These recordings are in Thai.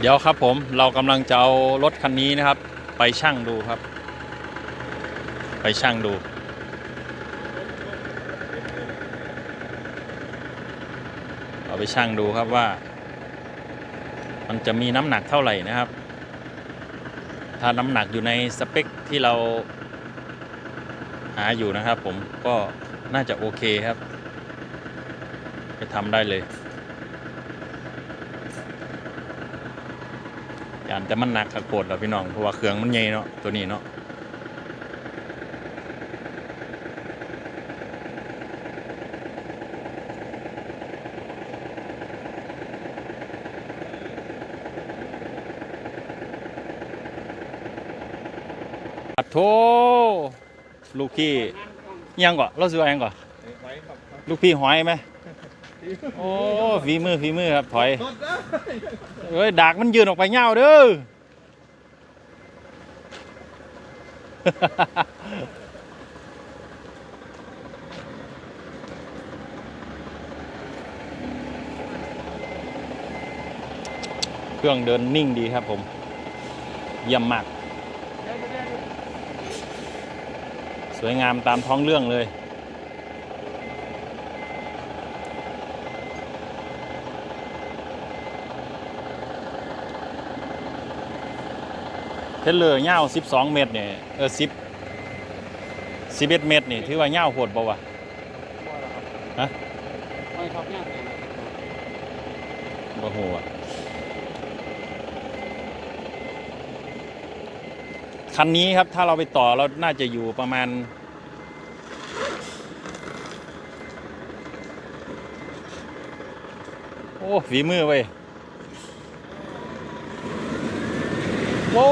เดี๋ยวครับผมเรากำลังจะเอารถคันนี้นะครับ ไปชั่งดูครับ ไปชั่งดู เอาไปชั่งดูครับว่า มันจะมีน้ำหนักเท่าไหร่นะครับ ถ้าน้ำหนักอยู่ในสเปคที่เราหาอยู่นะครับ ผมก็น่าจะโอเคครับ ไปทำได้เลย ยานแต่มันหนักขักโกดแล้วพี่น้อง เพราะว่าเครื่องมันใหญ่เนาะตัวนี้เนาะปัดโทลูกพี่ยังก่อนเราซื้อว่ายังก่อนไว้ครับลูกพี่หอยไหม โอ้ฝีมือฝีมือครับถอยสดนะเอ้ยดากมันยืนออกไปเงาวเด้อเครื่องเดินนิ่งดีครับผมเยี่ยมมาก สวยงามตามท้องเรื่องเลย ทเลอร์ยาว12 เมตรเนี่ยเออ10 11 เมตรนี่ถือว่ายาวโหดบ่วะฮะไม่ครับยากเลยบ่ฮู้อะคันนี้ครับถ้าเราไปต่อเราน่าจะอยู่ประมาณโอ้ฝีมือเว้ยโว้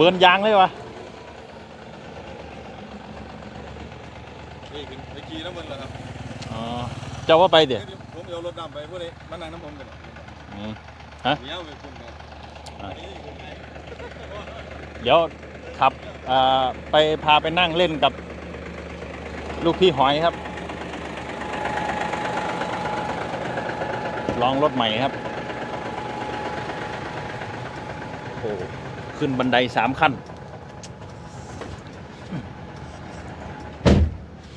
เบิร์นยางเลยวะนี่ขึ้นไปขี่น้ำมันเหรอครับอ๋อเจ้าว่าไปเดี๋ยวดี๋ยวผมเอารถดำไปพวกนี้มานั่งน้ำผมกันอืมเดี๋ยวไปคุณเนี่ยอะ นี่คุณไงเดี๋ยวขับอ่าไปพาไปนั่งเล่นกับลูกพี่หอยครับ ลองรถใหม่ครับ โอ้ ขึ้นบันไดสามขั้น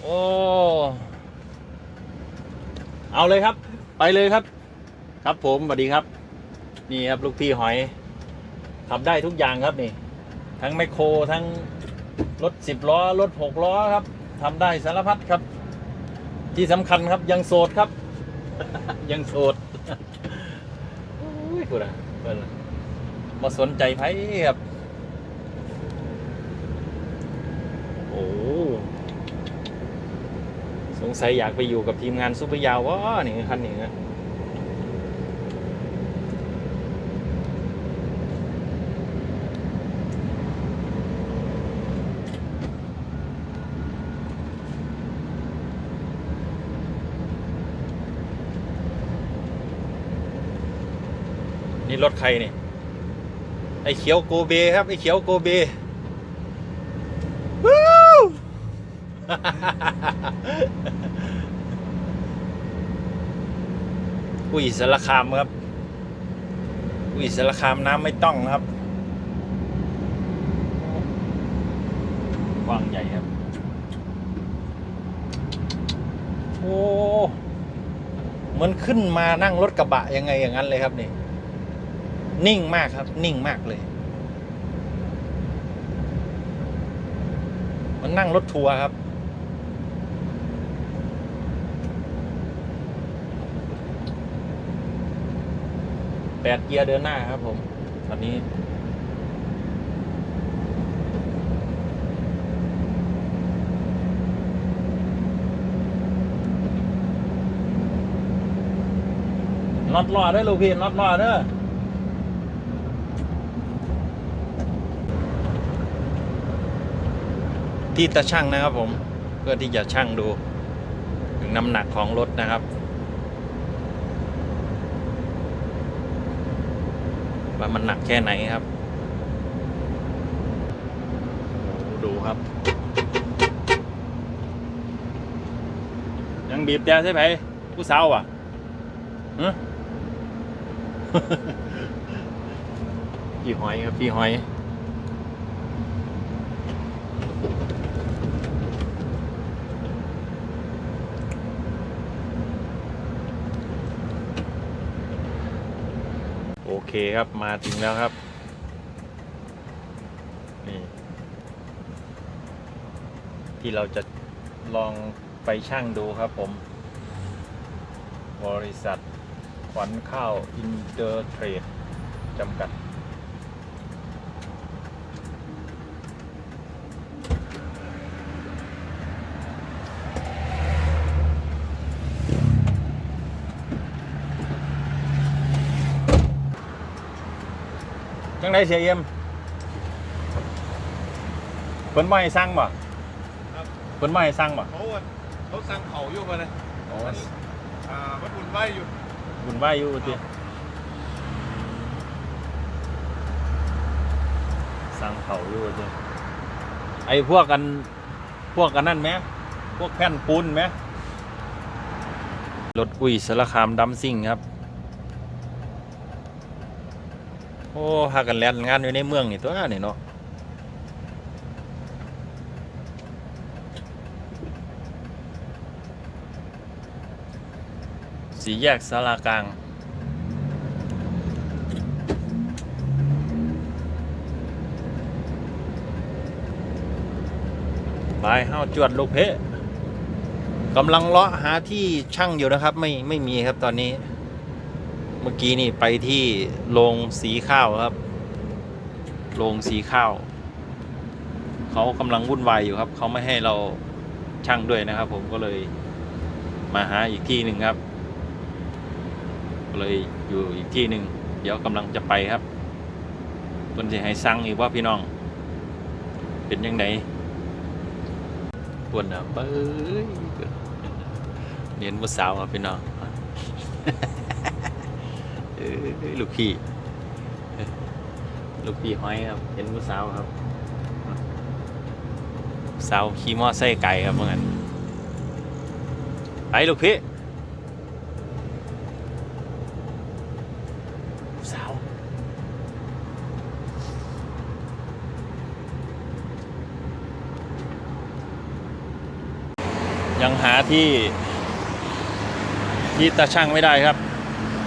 โอ้ เอาเลยครับ ไปเลยครับ ครับผมสวัสดีครับ นี่ครับลูกพี่หอย ขับได้ทุกอย่างครับนี่ ทั้งแมโครทั้งรถสิบล้อ รถหกล้อครับทำได้สารพัดครับ ที่สำคัญครับยังโสดครับ ยังโสดอุ้ยกู นะเพิ่สนใจไผครับโอ้สงสัยอยากไปอยู่กับทีมงานซุปเปอร์ยาววะนี่คันนี้นะนี่รถใครเนี่ย ไอ้เขียวโกเบครับไอ้เขียวโกเบวู้อุ้ยสารคามครับอุ้ยสารคามน้ำไม่ต้องครับกว้างใหญ่ครับ โอ้เหมือนขึ้นมานั่งรถกระบะยังไงอย่างนั้นเลยครับนี่ นิ่งมากครับ นิ่งมากเลย มันนั่งรถทัวร์ครับ แปดเกียร์เดินหน้าครับผมตอนนี้น็อตรอดด้วยลูกพี่น็อตรอดเด้อ ที่ตะช่างนะครับผมเพื่อที่จะช่างดู ถึงน้ำหนักของรถนะครับ ว่ามันหนักแค่ไหนครับ ดูครับ ยังบีบแต่ใช่ไหมผู้สาวอะฮะพี่หอยครับพี่หอย เคครับมาถึงแล้วครับ นี่ ที่เราจะลองไปช่างดูครับผม บริษัทขวัญข้าวอินเตอร์เทรดจำกัด จังไดเสียเอี่ยมเพิ่นบ่ให้สั่งบ่ครับ เพิ่นบ่ให้สั่งบ่เขาว่าเขาสั่งเผาอยู่มาเลยมันอ่ามันอุ่นไหวอยู่บุญไหว้อยู่ติสั่งเขาอยู่ติไอ้พวกกันพวกกันนั่นไหมพวกแผ่นปูนไหมรถอุ้ยสารคามดัมซิ่งครับ โอ้หากันแลนงานอยู่ในเมืองนี่ตัวนี่เนาะสีแยกสารากลางไปเฮ้าจวดลูกเพะกำลังเลาะหาที่ช่างอยู่นะครับ ไม่ไม่มีครับตอนนี้ เมื่อกี้นี่ไปที่โรงสีข้าวครับ โรงสีข้าว เขากำลังวุ่นวายอยู่ครับ เขาไม่ให้เราช่างด้วยนะครับ ผมก็เลยมาหาอีกที่หนึ่งครับก็เลยอยู่อีกที่หนึ่งเดี๋ยวกำลังจะไปครับเพิ่นจะให้สั่งอีกว่าพี่น้อง เป็นยังไงปวดนะเบ้ยเรียนผู้สาวครับพี่น้อง อลูกพี่ ลูกพี่ห้อยครับ เห็นผู้สาวครับ สาวขี่มอไซค์ไก่ครับเมื่อกี้นไปลูกพี่ สาวยังหาที่ที่ตาช่างไม่ได้ครับ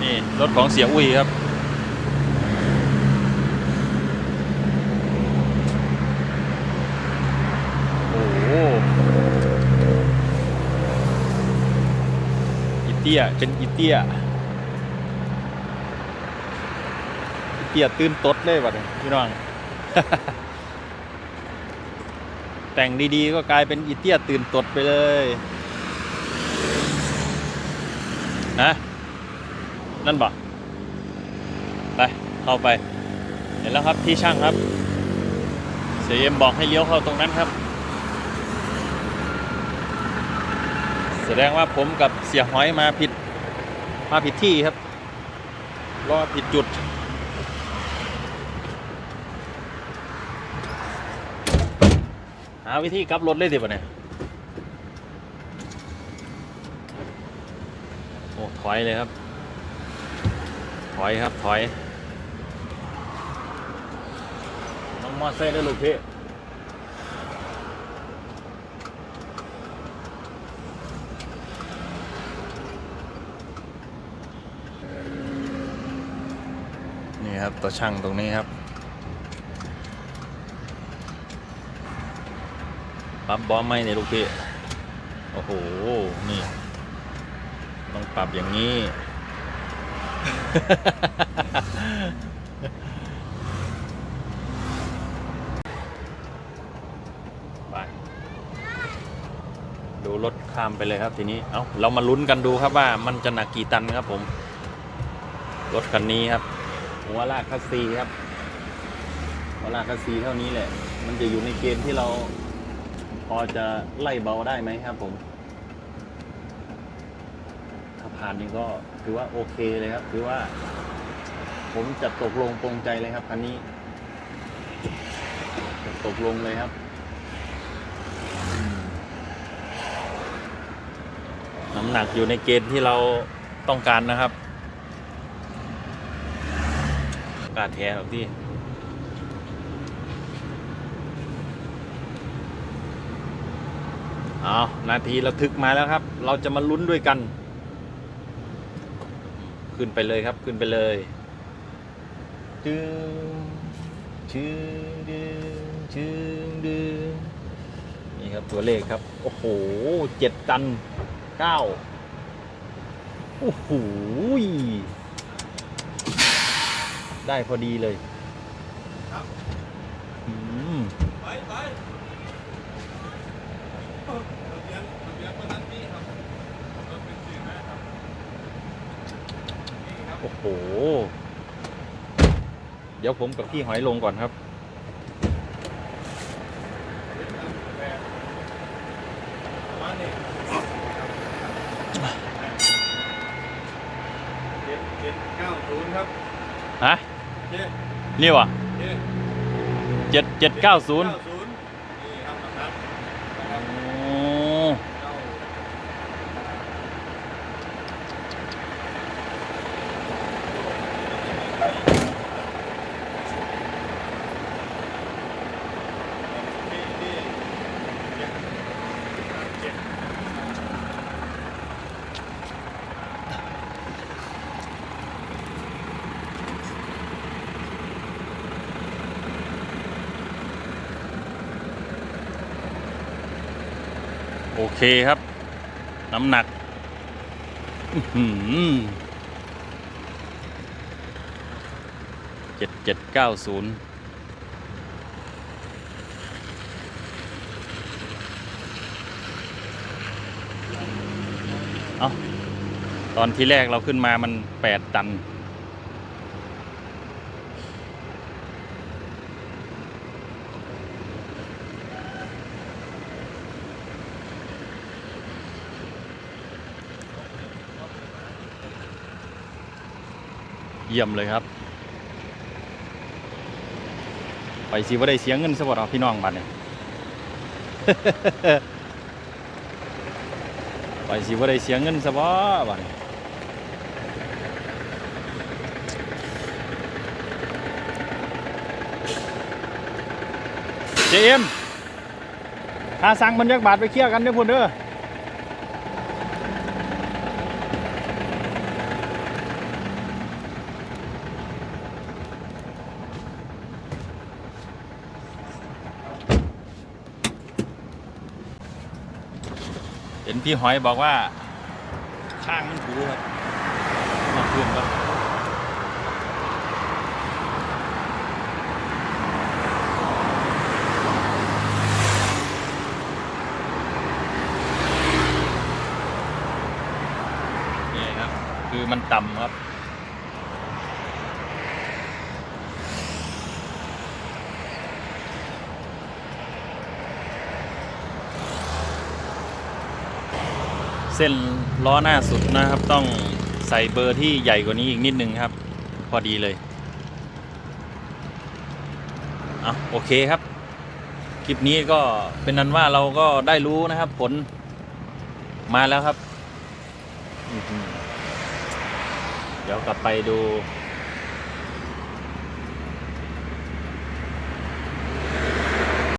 นี่รถของเสียอุ้ยครับโอ้โหอีเตียเป็นอีเตี้ยเกียตื่นตดเลยบัดนี้พี่น้องแต่งดีๆ ก็กลายเป็นอีเตียตื่นตดไปเลยนะ นั่นบ่ไปเข้าไป เห็นแล้วครับที่ช่างครับ เสียเอ็มบอกให้เลี้ยวเข้าตรงนั้นครับ แสดงว่าผมกับเสียหอยมาผิด มาผิดที่ครับ รอผิดจุดหาวิธีกลับรถเลยดิปะเนี่ย โอ้ ถอยเลยครับ ถอยครับ ถอย น้องมอเซ่ได้ลูกพี่นี่ครับตัวช่างตรงนี้ครับปรับบอมไม่เนี่ยลูกพี่ โอ้โห นี่ ต้องปรับอย่างนี้ ไปดูรถข้ามไปเลยครับทีนี้ เอาเรามาลุ้นกันดูครับว่ามันจะหนักกี่ตันครับผม รถคันนี้ครับ หัวลากคัสซีครับ หัวลากคัสซีเท่านี้แหละ มันจะอยู่ในเกณฑ์ที่เราพอจะไล่เบาได้ไหมครับผม ถ้าผ่านนี่ก็ถือว่าโอเคเลยครับ ถือว่า ผมจะตกลงปรงใจเลยครับคันนี้จะตกลงเลยครับน้ำหนักอยู่ในเกณฑ์ที่เราต้องการนะครับกล้าแท้หรอกที่เอานาทีระทึกมาแล้วครับ เราจะมาลุ้นด้วยกัน ขึ้นไปเลยครับขึ้นไปเลยดึงชื่อดึงชื่อดึงนี่ครับตัวเลขครับ โอ้โหเจ็ดตันเก้าโอ้โหได้พอดีเลย ครับ อืม ไปไปทะเบียนทะเบียนวันนั้นนี่ครับรถเป็นสี่นะครับนี่ครับ โอ้โห เดี๋ยวผมกับพี่หอยลงก่อนครับแปดประมาณนี้เจ็ดเจ็ดเก้าศูนย์ครับฮะ เจ็ดนี่วะเจ็ดเจ็ดเจ็ดเก้าศูนย์นี่ครับนะครับนะครับ โอ้ เก้านี่นี่เจ็ดเจ็ด โอ เคครับ น้ำหนักเจ็ดเจ็ดเก้าศูนย์เอาตอนที่แรกเราขึ้นมามันแปดตัน เยี่ยมเลยครับ ไปสิว่าได้เสียงเงินสวัสดิ์พี่น้องบัดเนี่ยไปสิว่าได้เสียงเงินสวัสดิ์บัดเนี่ยเจมถ้าสั่งบรรยากาศไปเคลียร์กันเด้อพุ่นเด้อ พี่หอยบอกว่า ข้างมันถูครับมาเพื่อนครับนี่ครับ คือมันต่ำครับ เส้นล้อหน้าสุดนะครับ ต้องใส่เบอร์ที่ใหญ่กว่านี้อีกนิดนึงครับ พอดีเลยเอาโอเคครับ คลิปนี้ก็เป็นนั้นว่าเราก็ได้รู้นะครับ ผลมาแล้วครับ เดี๋ยวกลับไปดู